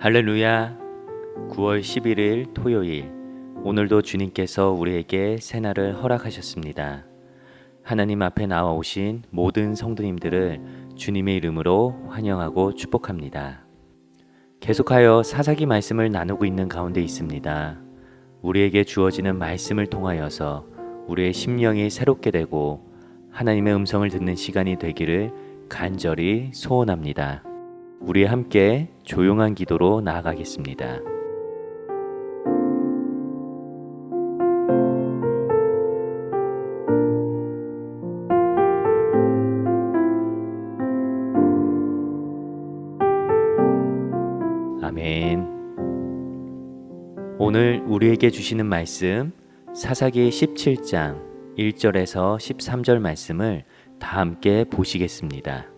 할렐루야. 9월 11일 토요일. 오늘도 주님께서 우리에게 새날을 허락하셨습니다. 하나님 앞에 나와 오신 모든 성도님들을 주님의 이름으로 환영하고 축복합니다. 계속하여 사사기 말씀을 나누고 있는 가운데 있습니다. 우리에게 주어지는 말씀을 통하여서 우리의 심령이 새롭게 되고 하나님의 음성을 듣는 시간이 되기를 간절히 소원합니다. 우리 함께 조용한 기도로 나아가겠습니다. 아멘. 오늘 우리에게 주시는 말씀 사사기 17장 1절에서 13절 말씀을 다 함께 보시겠습니다.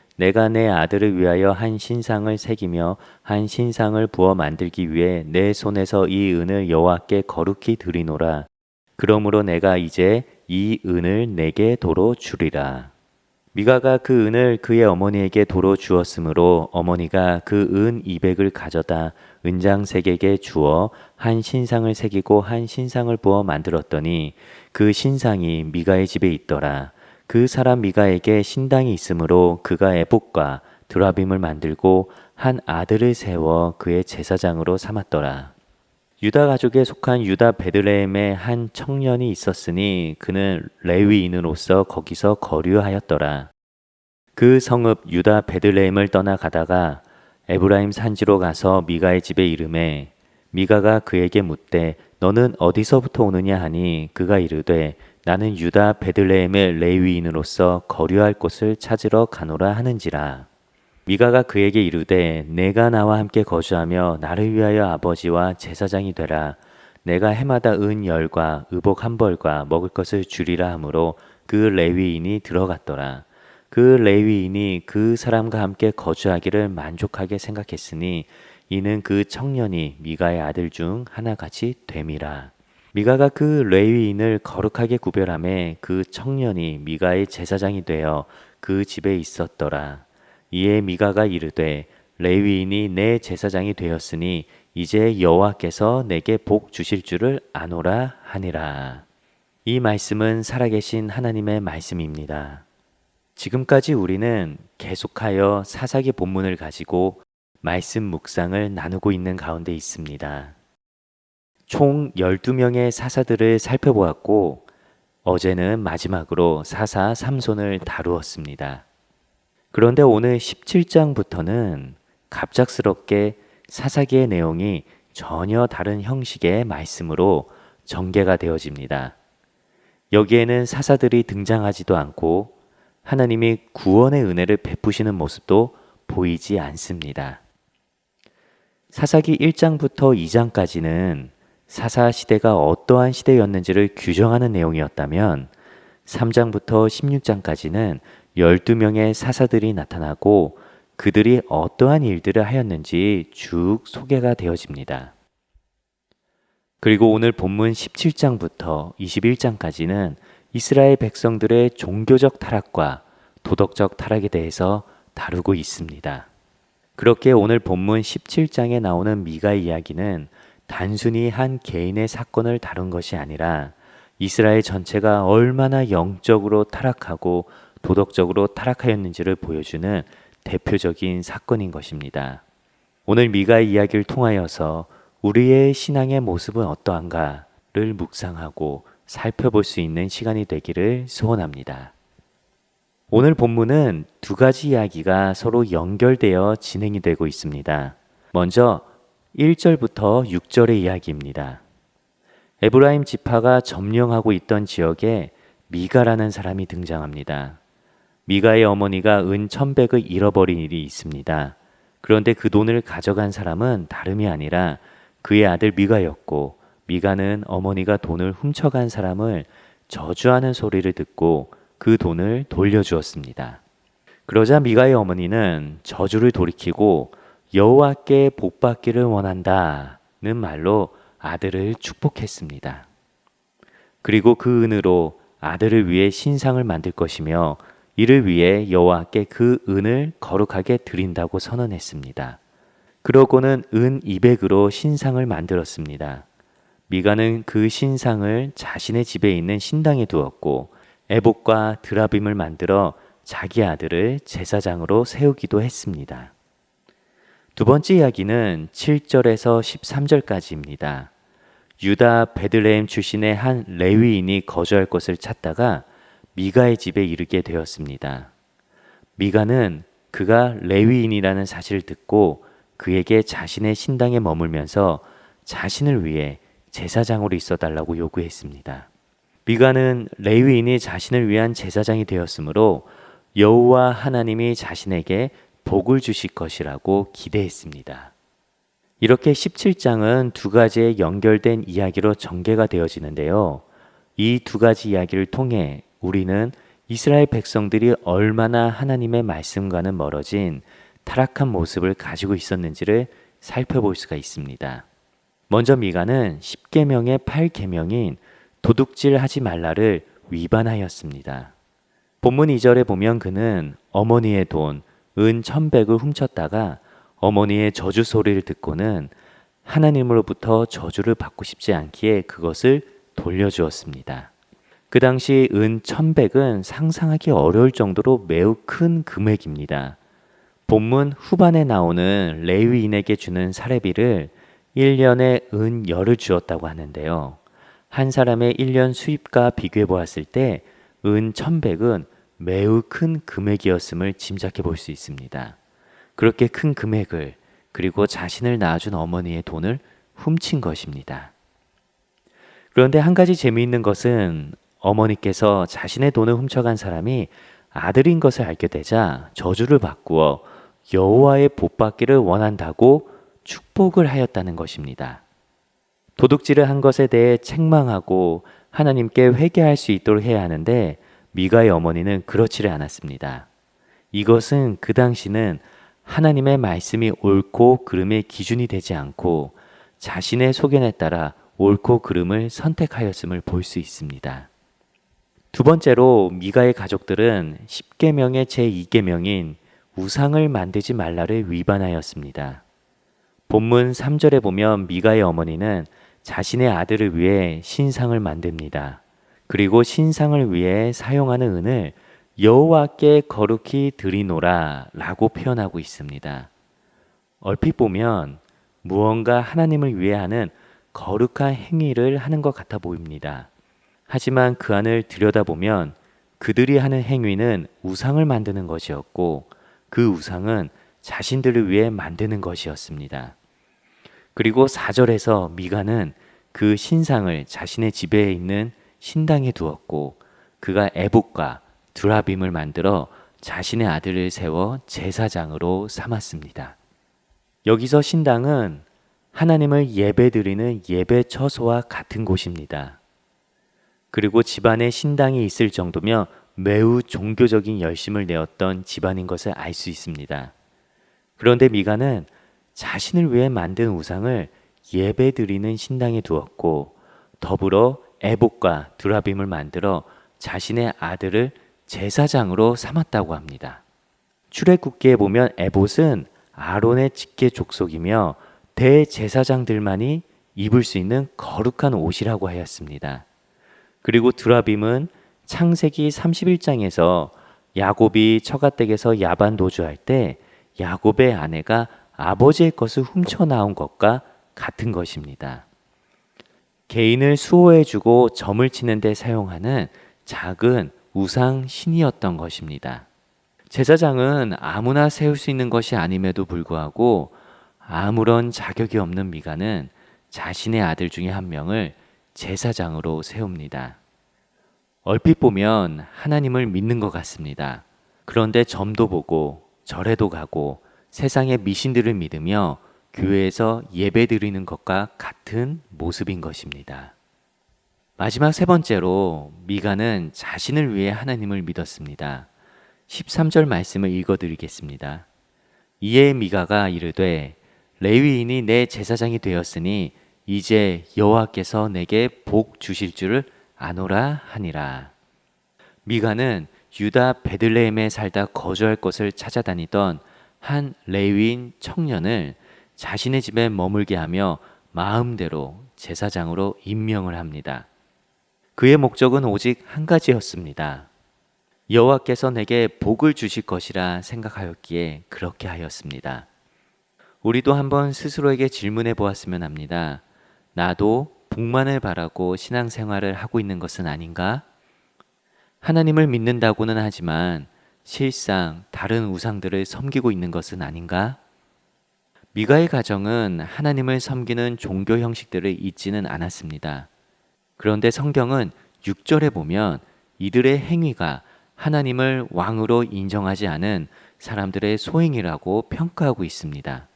내가 내 아들을 위하여 한 신상을 새기며 한 신상을 부어 만들기 위해 내 손에서 이 은을 여호와께 거룩히 드리노라. 그러므로 내가 이제 이 은을 내게 도로 주리라. 미가가 그 은을 그의 어머니에게 도로 주었으므로 어머니가 그 은 이백을 가져다 은장색에게 주어 한 신상을 새기고 한 신상을 부어 만들었더니 그 신상이 미가의 집에 있더라. 그 사람 미가에게 신당이 있으므로 그가 에복과 드라빔을 만들고 한 아들을 세워 그의 제사장으로 삼았더라. 유다 가족에 속한 유다 베들레헴에 한 청년이 있었으니 그는 레위인으로서 거기서 거류하였더라. 그 성읍 유다 베들레헴을 떠나 가다가 에브라임 산지로 가서 미가의 집에 이름에 미가가 그에게 묻되 너는 어디서부터 오느냐 하니 그가 이르되 나는 유다 베들레헴의 레위인으로서 거류할 곳을 찾으러 가노라 하는지라. 미가가 그에게 이르되 내가 나와 함께 거주하며 나를 위하여 아버지와 제사장이 되라. 내가 해마다 은 열과 의복 한 벌과 먹을 것을 주리라 하므로 그 레위인이 들어갔더라. 그 레위인이 그 사람과 함께 거주하기를 만족하게 생각했으니 이는 그 청년이 미가의 아들 중 하나같이 됨이라. 미가가 그 레위인을 거룩하게 구별함에 그 청년이 미가의 제사장이 되어 그 집에 있었더라. 이에 미가가 이르되 레위인이 내 제사장이 되었으니 이제 여호와께서 내게 복 주실 줄을 아노라 하니라. 이 말씀은 살아계신 하나님의 말씀입니다. 지금까지 우리는 계속하여 사사기 본문을 가지고 말씀 묵상을 나누고 있는 가운데 있습니다. 총 12명의 사사들을 살펴보았고 어제는 마지막으로 사사 삼손을 다루었습니다. 그런데 오늘 17장부터는 갑작스럽게 사사기의 내용이 전혀 다른 형식의 말씀으로 전개가 되어집니다. 여기에는 사사들이 등장하지도 않고 하나님이 구원의 은혜를 베푸시는 모습도 보이지 않습니다. 사사기 1장부터 2장까지는 사사 시대가 어떠한 시대였는지를 규정하는 내용이었다면 3장부터 16장까지는 12명의 사사들이 나타나고 그들이 어떠한 일들을 하였는지 쭉 소개가 되어집니다. 그리고 오늘 본문 17장부터 21장까지는 이스라엘 백성들의 종교적 타락과 도덕적 타락에 대해서 다루고 있습니다. 그렇게 오늘 본문 17장에 나오는 미가의 이야기는 단순히 한 개인의 사건을 다룬 것이 아니라 이스라엘 전체가 얼마나 영적으로 타락하고 도덕적으로 타락하였는지를 보여주는 대표적인 사건인 것입니다. 오늘 미가의 이야기를 통하여서 우리의 신앙의 모습은 어떠한가를 묵상하고 살펴볼 수 있는 시간이 되기를 소원합니다. 오늘 본문은 두 가지 이야기가 서로 연결되어 진행이 되고 있습니다. 먼저 1절부터 6절의 이야기입니다. 에브라임 지파가 점령하고 있던 지역에 미가라는 사람이 등장합니다. 미가의 어머니가 은 천백을 잃어버린 일이 있습니다. 그런데 그 돈을 가져간 사람은 다름이 아니라 그의 아들 미가였고 미가는 어머니가 돈을 훔쳐간 사람을 저주하는 소리를 듣고 그 돈을 돌려주었습니다. 그러자 미가의 어머니는 저주를 돌이키고 여호와께 복받기를 원한다는 말로 아들을 축복했습니다. 그리고 그 은으로 아들을 위해 신상을 만들 것이며 이를 위해 여호와께 그 은을 거룩하게 드린다고 선언했습니다. 그러고는 은 200으로 신상을 만들었습니다. 미가는 그 신상을 자신의 집에 있는 신당에 두었고 에복과 드라빔을 만들어 자기 아들을 제사장으로 세우기도 했습니다. 두 번째 이야기는 7절에서 13절까지입니다. 유다 베들레헴 출신의 한 레위인이 거주할 곳을 찾다가 미가의 집에 이르게 되었습니다. 미가는 그가 레위인이라는 사실을 듣고 그에게 자신의 신당에 머물면서 자신을 위해 제사장으로 있어 달라고 요구했습니다. 미가는 레위인이 자신을 위한 제사장이 되었으므로 여호와 하나님이 자신에게 복을 주실 것이라고 기대했습니다. 이렇게 17장은 두 가지의 연결된 이야기로 전개가 되어지는데요. 이 두 가지 이야기를 통해 우리는 이스라엘 백성들이 얼마나 하나님의 말씀과는 멀어진 타락한 모습을 가지고 있었는지를 살펴볼 수가 있습니다. 먼저 미가는 10계명의 8계명인 도둑질 하지 말라를 위반하였습니다. 본문 2절에 보면 그는 어머니의 돈, 은 천백을 훔쳤다가 어머니의 저주 소리를 듣고는 하나님으로부터 저주를 받고 싶지 않기에 그것을 돌려주었습니다. 그 당시 은 천백은 상상하기 어려울 정도로 매우 큰 금액입니다. 본문 후반에 나오는 레위인에게 주는 사례비를 1년에 은 열을 주었다고 하는데요. 한 사람의 1년 수입과 비교해 보았을 때 은 천백은 매우 큰 금액이었음을 짐작해 볼 수 있습니다. 그렇게 큰 금액을 그리고 자신을 낳아준 어머니의 돈을 훔친 것입니다. 그런데 한 가지 재미있는 것은 어머니께서 자신의 돈을 훔쳐간 사람이 아들인 것을 알게 되자 저주를 바꾸어 여호와의 복받기를 원한다고 축복을 하였다는 것입니다. 도둑질을 한 것에 대해 책망하고 하나님께 회개할 수 있도록 해야 하는데 미가의 어머니는 그렇지를 않았습니다. 이것은 그 당시는 하나님의 말씀이 옳고 그름의 기준이 되지 않고 자신의 소견에 따라 옳고 그름을 선택하였음을 볼 수 있습니다. 두 번째로 미가의 가족들은 10계명의 제2계명인 우상을 만들지 말라를 위반하였습니다. 본문 3절에 보면 미가의 어머니는 자신의 아들을 위해 신상을 만듭니다. 그리고 신상을 위해 사용하는 은을 여호와께 거룩히 드리노라라고 표현하고 있습니다. 얼핏 보면 무언가 하나님을 위해 하는 거룩한 행위를 하는 것 같아 보입니다. 하지만 그 안을 들여다보면 그들이 하는 행위는 우상을 만드는 것이었고 그 우상은 자신들을 위해 만드는 것이었습니다. 그리고 4절에서 미가는 그 신상을 자신의 집에 있는 신당에 두었고 그가 에복과 드라빔을 만들어 자신의 아들을 세워 제사장으로 삼았습니다. 여기서 신당은 하나님을 예배드리는 예배 처소와 같은 곳입니다. 그리고 집안에 신당이 있을 정도면 매우 종교적인 열심을 내었던 집안인 것을 알 수 있습니다. 그런데 미가는 자신을 위해 만든 우상을 예배드리는 신당에 두었고 더불어 에복과 드라빔을 만들어 자신의 아들을 제사장으로 삼았다고 합니다. 출애굽기에 보면 에봇은 아론의 직계 족속이며 대제사장들만이 입을 수 있는 거룩한 옷이라고 하였습니다. 그리고 드라빔은 창세기 31장에서 야곱이 처가댁에서 야반 도주할 때 야곱의 아내가 아버지의 것을 훔쳐 나온 것과 같은 것입니다. 개인을 수호해주고 점을 치는데 사용하는 작은 우상 신이었던 것입니다. 제사장은 아무나 세울 수 있는 것이 아님에도 불구하고 아무런 자격이 없는 미가는 자신의 아들 중에 한 명을 제사장으로 세웁니다. 얼핏 보면 하나님을 믿는 것 같습니다. 그런데 점도 보고 절에도 가고 세상의 미신들을 믿으며 교회에서 예배 드리는 것과 같은 모습인 것입니다. 마지막 세 번째로 미가는 자신을 위해 하나님을 믿었습니다. 13절 말씀을 읽어 드리겠습니다. 이에 미가가 이르되 레위인이 내 제사장이 되었으니 이제 여호와께서 내게 복 주실 줄을 아노라 하니라. 미가는 유다 베들레헴에 살다 거주할 곳을 찾아다니던 한 레위인 청년을 자신의 집에 머물게 하며 마음대로 제사장으로 임명을 합니다. 그의 목적은 오직 한 가지였습니다. 여호와께서 내게 복을 주실 것이라 생각하였기에 그렇게 하였습니다. 우리도 한번 스스로에게 질문해 보았으면 합니다. 나도 복만을 바라고 신앙생활을 하고 있는 것은 아닌가? 하나님을 믿는다고는 하지만 실상 다른 우상들을 섬기고 있는 것은 아닌가? 미가의 가정은 하나님을 섬기는 종교 형식들을 잊지는 않았습니다. 그런데 성경은 6절에 보면 이들의 행위가 하나님을 왕으로 인정하지 않은 사람들의 소행이라고 평가하고 있습니다.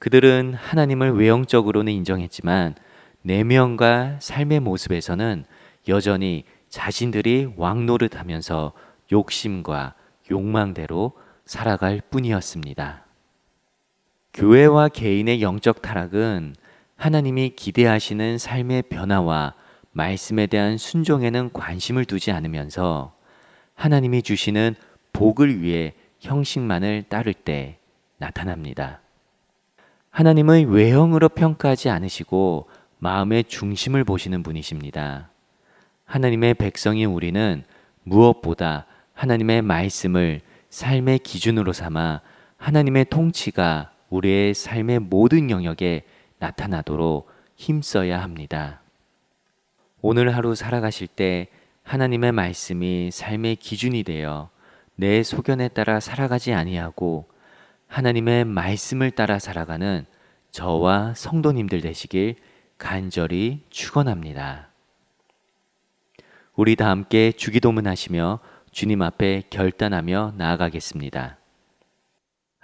그들은 하나님을 외형적으로는 인정했지만 내면과 삶의 모습에서는 여전히 자신들이 왕 노릇하면서 욕심과 욕망대로 살아갈 뿐이었습니다. 교회와 개인의 영적 타락은 하나님이 기대하시는 삶의 변화와 말씀에 대한 순종에는 관심을 두지 않으면서 하나님이 주시는 복을 위해 형식만을 따를 때 나타납니다. 하나님의 외형으로 평가하지 않으시고 마음의 중심을 보시는 분이십니다. 하나님의 백성인 우리는 무엇보다 하나님의 말씀을 삶의 기준으로 삼아 하나님의 통치가 우리의 삶의 모든 영역에 나타나도록 힘써야 합니다. 오늘 하루 살아가실 때 하나님의 말씀이 삶의 기준이 되어 내 소견에 따라 살아가지 아니하고 하나님의 말씀을 따라 살아가는 저와 성도님들 되시길 간절히 축원합니다. 우리 다 함께 주기도문 하시며 주님 앞에 결단하며 나아가겠습니다.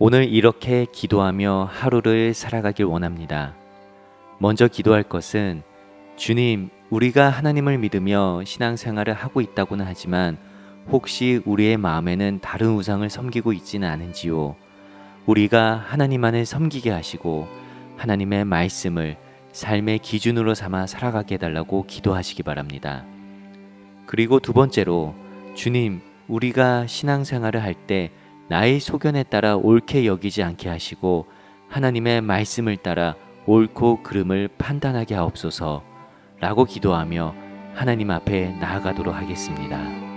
오늘 이렇게 기도하며 하루를 살아가길 원합니다. 먼저 기도할 것은 주님, 우리가 하나님을 믿으며 신앙생활을 하고 있다고는 하지만 혹시 우리의 마음에는 다른 우상을 섬기고 있지는 않은지요. 우리가 하나님만을 섬기게 하시고 하나님의 말씀을 삶의 기준으로 삼아 살아가게 해달라고 기도하시기 바랍니다. 그리고 두 번째로 주님, 우리가 신앙생활을 할때 나의 소견에 따라 옳게 여기지 않게 하시고 하나님의 말씀을 따라 옳고 그름을 판단하게 하옵소서 라고 기도하며 하나님 앞에 나아가도록 하겠습니다.